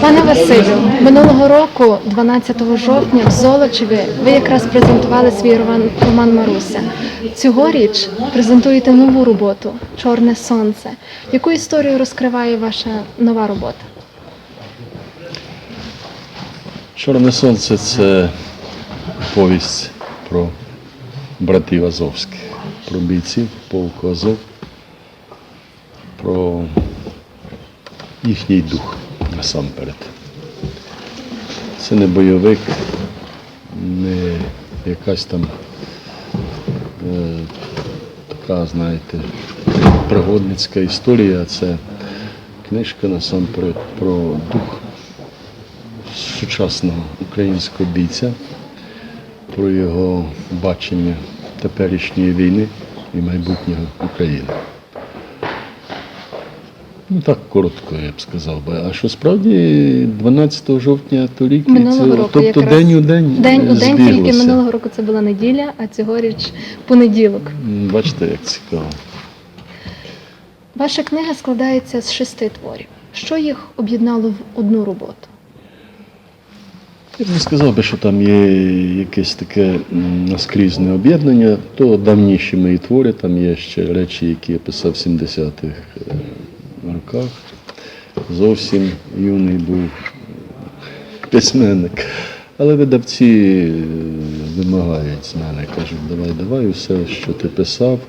Пане Василю, минулого року, 12 жовтня, в Золочеві, ви якраз презентували свій роман, роман Маруся. Цьогоріч презентуєте нову роботу Чорне сонце. Яку історію розкриває ваша нова робота? Чорне сонце це повість про братів Азовських, про бійців полку Азов, про їхній дух насамперед. Це не бойовик, не якась там е, така, знаєте, пригодницька історія, це книжка насамперед про дух сучасного українського бійця, про його бачення теперішньої війни і майбутнього України. Ну так коротко, я б сказав би. А що справді 12 жовтня торік, Минулого це- року тобто якраз. день у день, День у день, тільки минулого року це була неділя, а цьогоріч понеділок. Бачите, як цікаво. Ваша книга складається з шести творів. Що їх об'єднало в одну роботу? Я б не сказав би, що там є якесь таке наскрізне об'єднання, то давніші мої твори, там є ще речі, які я писав в 70-х е, роках. Зовсім юний був письменник. Але видавці е, вимагають з мене, кажуть, давай, давай, усе, що ти писав.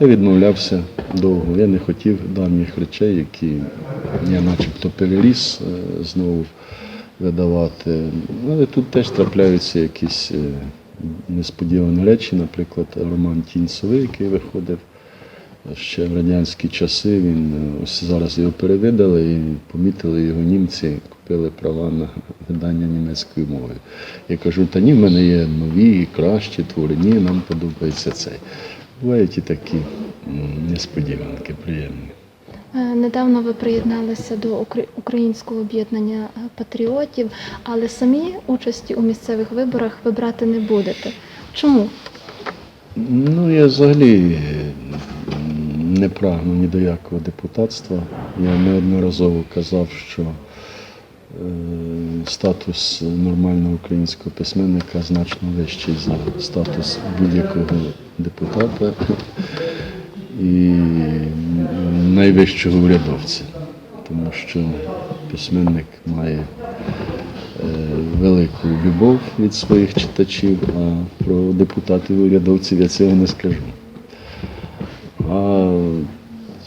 Я відмовлявся довго. Я не хотів давніх речей, які я начебто переріс е, знову видавати. Але тут теж трапляються якісь е, несподівані речі, наприклад, роман Тінь Сови, який виходив ще в радянські часи. Він е, ось зараз його перевидали і помітили його німці, купили права на видання німецькою мовою. Я кажу, та ні, в мене є нові кращі твори, ні, нам подобається цей. Бувають і такі несподіванки, приємні. Е, Недавно ви приєдналися до українського об'єднання е, патріотів, але самі участі у місцевих виборах ви брати не будете. Чому? Ну, я взагалі не прагну ні до якого депутатства. Я неодноразово казав, що е, статус нормального українського письменника значно вищий за статус будь-якого депутата і найвищого урядовця. Тому що письменник має е, велику любов від своїх читачів, а про депутатів і урядовців я цього не скажу.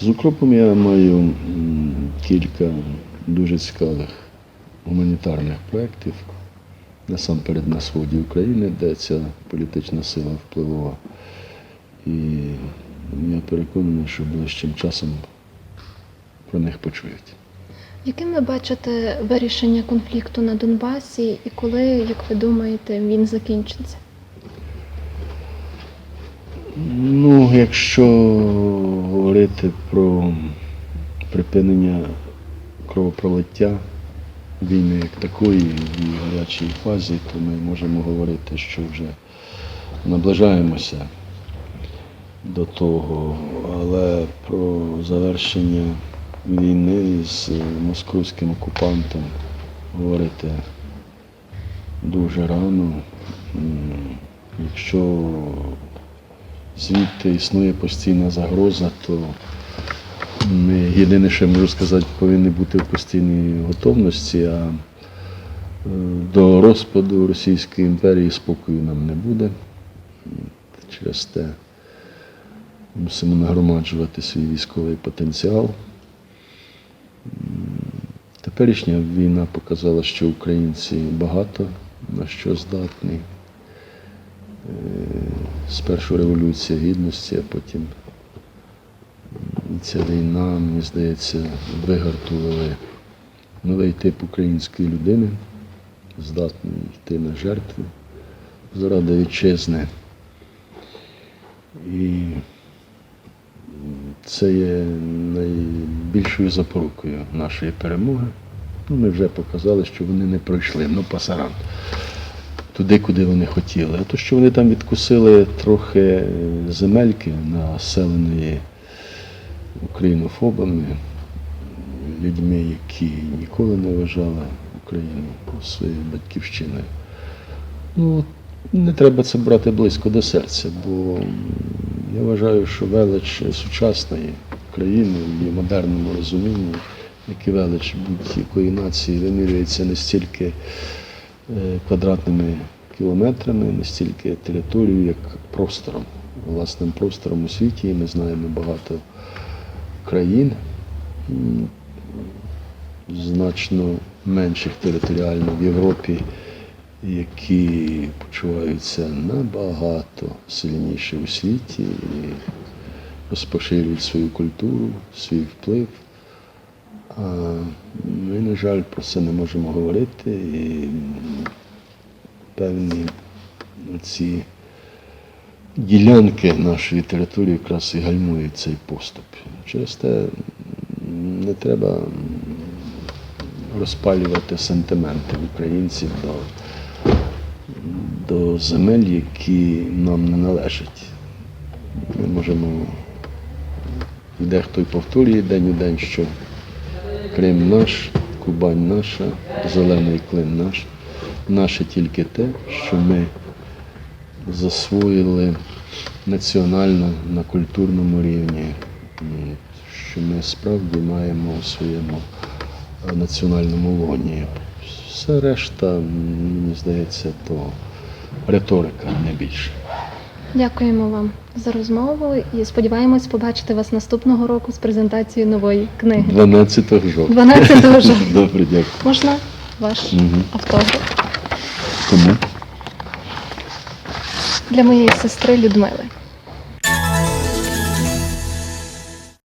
З укропом я маю кілька дуже цікавих гуманітарних проєктів, насамперед на сході України, де ця політична сила впливова. І я переконаний, що ближчим часом про них почують. Яким ви бачите вирішення конфлікту на Донбасі і коли, як ви думаєте, він закінчиться? Ну, якщо говорити про припинення кровопролиття війни як такої в гарячій фазі, то ми можемо говорити, що вже наближаємося до того, але про завершення війни з московським окупантом говорити дуже рано. Якщо звідти існує постійна загроза, то ми єдине, що я можу сказати, повинні бути в постійній готовності, а е, до розпаду Російської імперії спокою нам не буде. Через те мусимо нагромаджувати свій військовий потенціал. Теперішня війна показала, що українці багато на що здатні. Спершу революція гідності, а потім ця війна, мені здається, вигартували новий тип української людини, здатний йти на жертви заради вітчизни. І це є найбільшою запорукою нашої перемоги. Ну, ми вже показали, що вони не пройшли, ну пасаран туди, куди вони хотіли. А то, що вони там відкусили трохи е, земельки, населеної українофобами, людьми, які ніколи не вважали Україну своєю батьківщиною. Ну, не треба це брати близько до серця, бо я вважаю, що велич сучасної країни в модерному розумінні, як і велич будь-якої нації, вимірюється не стільки квадратними кілометрами, не стільки територією, як простором, власним простором у світі. І ми знаємо багато країн, значно менших територіально в Європі, які почуваються набагато сильніше у світі і розпоширюють свою культуру, свій вплив. Ми, на жаль, про це не можемо говорити. І певні ці ділянки нашої території якраз і гальмують цей поступ. Через те не треба розпалювати сентименти українців до, до земель, які нам не належать. Ми можемо, дехто й повторює день у день, що Крим наш, Кубань наша, зелений клин наш. Наше тільки те, що ми засвоїли національно на культурному рівні, що ми справді маємо у своєму е, національному лоні. Все решта, мені здається, то риторика, не більше. Дякуємо вам за розмову і сподіваємось побачити вас наступного року з презентацією нової книги. 12 жовтня. 12 жовтня. Добре, дякую. Можна ваш угу. автограф Кому? для моєї сестри Людмили.